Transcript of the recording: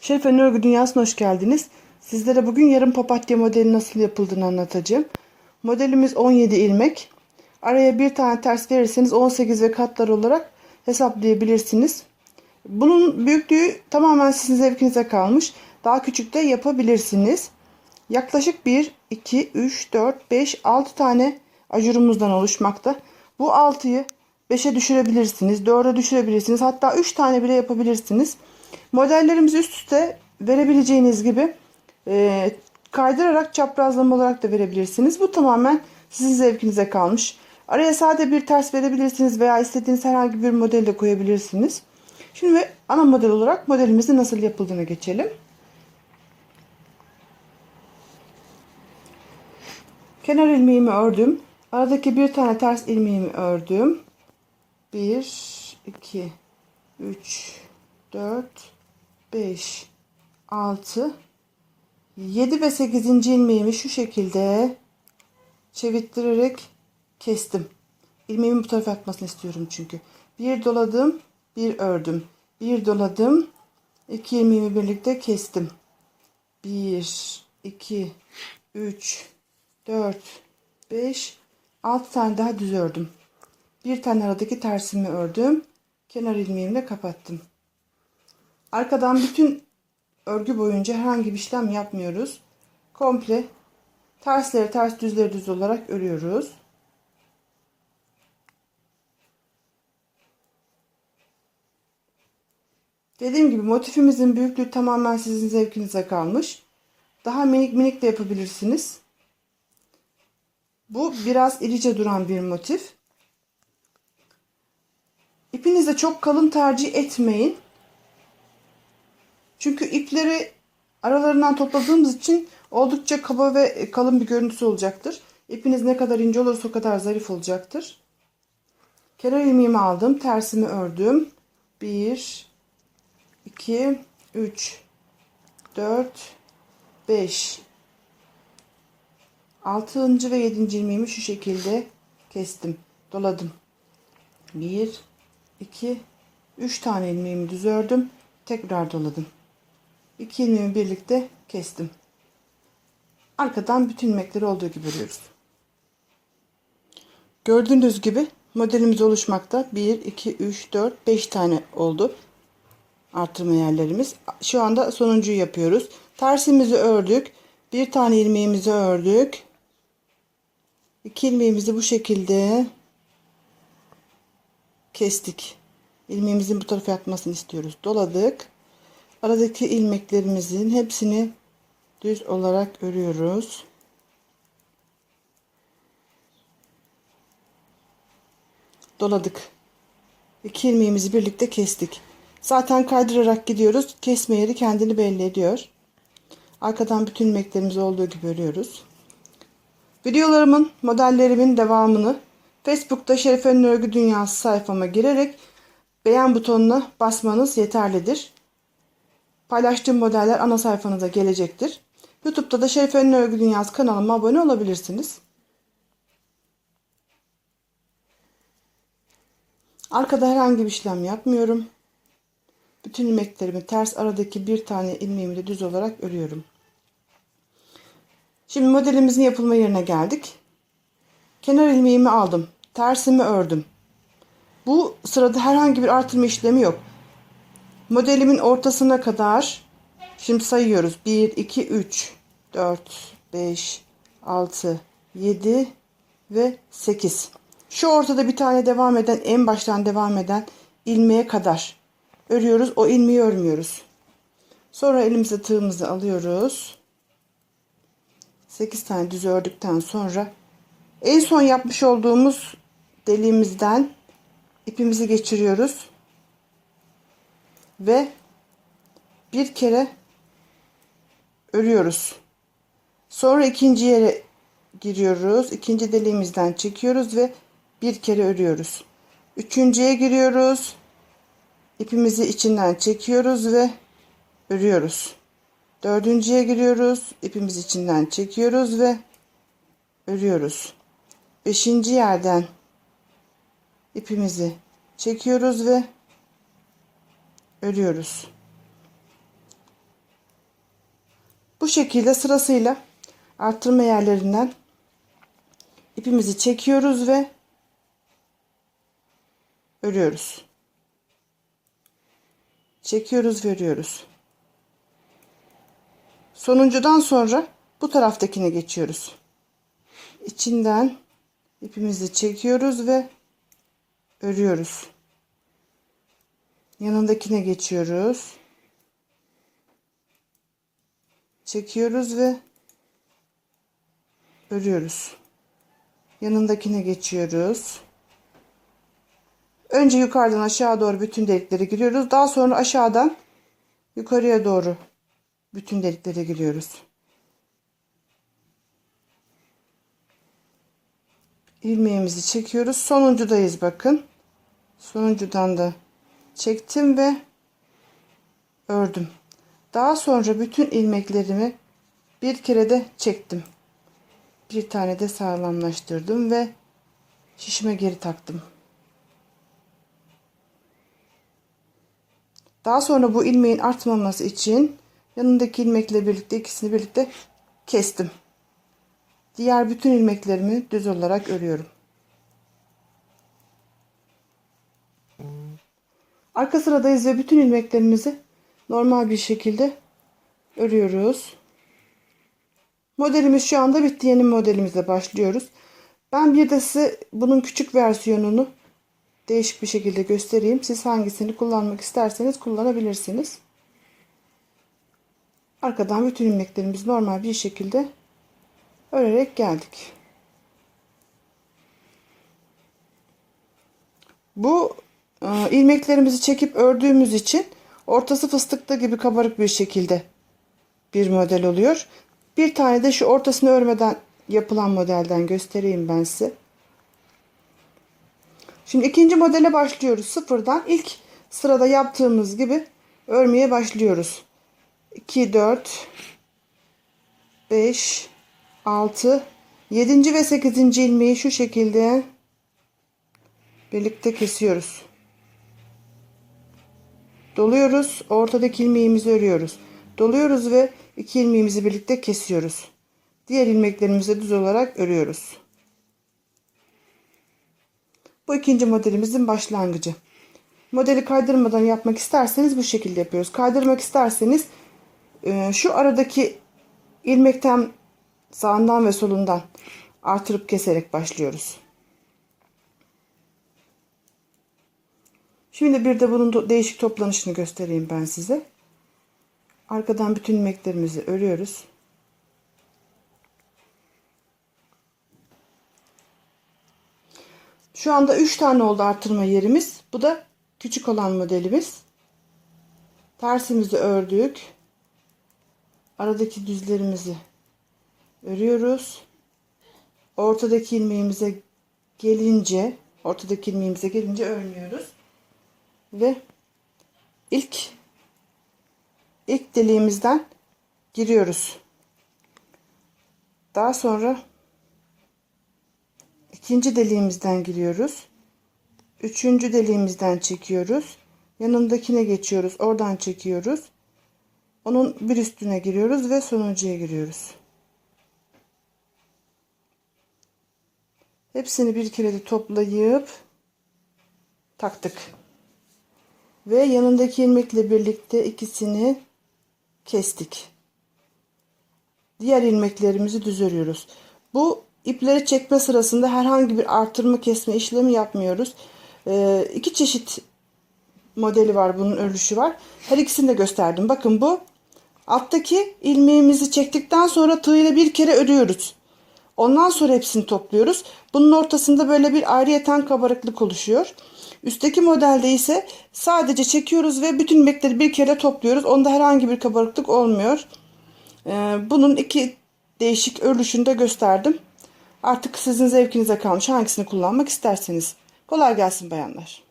Şerife Örgü Dünyası'na hoş geldiniz. Sizlere bugün yarım papatya modeli nasıl yapıldığını anlatacağım. Modelimiz 17 ilmek. Araya bir tane ters verirseniz 18 ve katlar olarak hesaplayabilirsiniz. Bunun büyüklüğü tamamen sizin zevkinize kalmış. Daha küçük de yapabilirsiniz. Yaklaşık 1, 2, 3, 4, 5, 6 tane ajurumuzdan oluşmakta. Bu 6'yı 5'e düşürebilirsiniz, 4'e düşürebilirsiniz. Hatta 3 tane bile yapabilirsiniz. Modellerimizi üst üste verebileceğiniz gibi e, kaydırarak çaprazlama olarak da verebilirsiniz. Bu tamamen sizin zevkinize kalmış. Araya sade bir ters verebilirsiniz veya istediğiniz herhangi bir model de koyabilirsiniz. Şimdi ana model olarak modelimizin nasıl yapıldığına geçelim. Kenar ilmeğimi ördüm. Aradaki bir tane ters ilmeğimi ördüm. 1, 2, 3, 4, 5, 6, 7 ve 8. ilmeğimi şu şekilde çevirttirerek kestim. İlmeğimin bu tarafa atmasını istiyorum çünkü. Bir doladım, bir ördüm. Bir doladım, iki ilmeğimi birlikte kestim. 1, 2, 3, 4, 5, 6 tane daha düz ördüm. Bir tane aradaki tersimi ördüm. Kenar ilmeğimle kapattım. Arkadan bütün örgü boyunca herhangi bir işlem yapmıyoruz. Komple tersleri ters düzleri düz olarak örüyoruz. Dediğim gibi motifimizin büyüklüğü tamamen sizin zevkinize kalmış. Daha minik minik de yapabilirsiniz. Bu biraz irice duran bir motif. İpinizi çok kalın tercih etmeyin. Çünkü ipleri aralarından topladığımız için oldukça kaba ve kalın bir görüntüsü olacaktır. İpiniz ne kadar ince olursa o kadar zarif olacaktır. Kenar ilmeğimi aldım. Tersimi ördüm. 1 2 3 4 5 6. ve 7. ilmeğimi şu şekilde kestim. Doladım. 1 2 3 tane ilmeğimi düz ördüm. Tekrar doladım. 2 ilmeğimi birlikte kestim. Arkadan bütün ilmekleri olduğu gibi örüyoruz. Gördüğünüz gibi modelimiz oluşmakta. 1 2 3 4 5 tane oldu. Artırma yerlerimiz. Şu anda sonuncuyu yapıyoruz. Tersimizi ördük. Bir tane ilmeğimizi ördük. İki ilmeğimizi bu şekilde kestik. İlmeğimizin bu tarafa yatmasını istiyoruz. Doladık. Aradaki ilmeklerimizin hepsini düz olarak örüyoruz. Doladık. İki ilmeğimizi birlikte kestik. Zaten kaydırarak gidiyoruz. Kesme yeri kendini belli ediyor. Arkadan bütün ilmeklerimiz olduğu gibi örüyoruz. Videolarımın, modellerimin devamını Facebook'ta Şerife'nin Örgü Dünyası sayfama girerek beğen butonuna basmanız yeterlidir. Paylaştığım modeller ana sayfanıza gelecektir. YouTube'da da Şerife'nin Örgü Dünyası kanalıma abone olabilirsiniz. Arkada herhangi bir işlem yapmıyorum. Bütün ilmeklerimi ters aradaki bir tane ilmeğimi de düz olarak örüyorum. Şimdi modelimizin yapılma yerine geldik. Kenar ilmeğimi aldım. Tersimi ördüm. Bu sırada herhangi bir artırma işlemi yok. Modelimin ortasına kadar şimdi sayıyoruz. 1, 2, 3, 4, 5, 6, 7 ve 8. Şu ortada bir tane devam eden en baştan devam eden ilmeğe kadar örüyoruz. O ilmeği örmüyoruz. Sonra elimize tığımızı alıyoruz. 8 tane düz ördükten sonra en son yapmış olduğumuz deliğimizden ipimizi geçiriyoruz. Ve bir kere örüyoruz. Sonra ikinci yere giriyoruz. İkinci deliğimizden çekiyoruz ve bir kere örüyoruz. Üçüncüye giriyoruz. İpimizi içinden çekiyoruz ve örüyoruz. Dördüncüye giriyoruz. İpimizi içinden çekiyoruz ve örüyoruz. Beşinci yerden ipimizi çekiyoruz ve örüyoruz. Bu şekilde sırasıyla arttırma yerlerinden ipimizi çekiyoruz ve örüyoruz. Çekiyoruz ve örüyoruz. Sonuncudan sonra bu taraftakine geçiyoruz. İçinden ipimizi çekiyoruz ve örüyoruz. Yanındakine geçiyoruz. Çekiyoruz ve örüyoruz. Yanındakine geçiyoruz. Önce yukarıdan aşağı doğru bütün deliklere giriyoruz. Daha sonra aşağıdan yukarıya doğru bütün deliklere giriyoruz. ilmeğimizi çekiyoruz. Sonuncudayız bakın. Sonuncudan da çektim ve ördüm. Daha sonra bütün ilmeklerimi bir kere de çektim. Bir tane de sağlamlaştırdım ve şişime geri taktım. Daha sonra bu ilmeğin artmaması için yanındaki ilmekle birlikte ikisini birlikte kestim. Diğer bütün ilmeklerimi düz olarak örüyorum. Arka sıradayız ve bütün ilmeklerimizi normal bir şekilde örüyoruz. Modelimiz şu anda bitti. Yeni modelimizle başlıyoruz. Ben bir de size bunun küçük versiyonunu değişik bir şekilde göstereyim. Siz hangisini kullanmak isterseniz kullanabilirsiniz. Arkadan bütün ilmeklerimizi normal bir şekilde örerek geldik. Bu ilmeklerimizi çekip ördüğümüz için ortası fıstıklı gibi kabarık bir şekilde bir model oluyor. Bir tane de şu ortasını örmeden yapılan modelden göstereyim ben size. Şimdi ikinci modele başlıyoruz. Sıfırdan ilk sırada yaptığımız gibi örmeye başlıyoruz. 2, 4, 5, 6, 7. ve 8. ilmeği şu şekilde birlikte kesiyoruz. Doluyoruz. Ortadaki ilmeğimizi örüyoruz. Doluyoruz ve iki ilmeğimizi birlikte kesiyoruz. Diğer ilmeklerimizi düz olarak örüyoruz. Bu ikinci modelimizin başlangıcı. Modeli kaydırmadan yapmak isterseniz bu şekilde yapıyoruz. Kaydırmak isterseniz e, şu aradaki ilmekten sağından ve solundan artırıp keserek başlıyoruz. Şimdi bir de bunun değişik toplanışını göstereyim ben size. Arkadan bütün ilmeklerimizi örüyoruz. Şu anda 3 tane oldu artırma yerimiz. Bu da küçük olan modelimiz. Tersimizi ördük. Aradaki düzlerimizi örüyoruz. Ortadaki ilmeğimize gelince, ortadaki ilmeğimize gelince örmüyoruz. Ve ilk ilk deliğimizden giriyoruz. Daha sonra ikinci deliğimizden giriyoruz. Üçüncü deliğimizden çekiyoruz. Yanındakine geçiyoruz. Oradan çekiyoruz. Onun bir üstüne giriyoruz ve sonuncuya giriyoruz. Hepsini bir kere de toplayıp taktık. Ve yanındaki ilmekle birlikte ikisini kestik. Diğer ilmeklerimizi düz örüyoruz. Bu ipleri çekme sırasında herhangi bir artırma kesme işlemi yapmıyoruz. Ee, iki çeşit modeli var bunun örülüşü var. Her ikisini de gösterdim. Bakın bu alttaki ilmeğimizi çektikten sonra tığ ile bir kere örüyoruz. Ondan sonra hepsini topluyoruz. Bunun ortasında böyle bir ayrıyeten kabarıklık oluşuyor. Üstteki modelde ise sadece çekiyoruz ve bütün ilmekleri bir kere topluyoruz. Onda herhangi bir kabarıklık olmuyor. Ee, bunun iki değişik örülüşünü de gösterdim. Artık sizin zevkinize kalmış hangisini kullanmak isterseniz. Kolay gelsin bayanlar.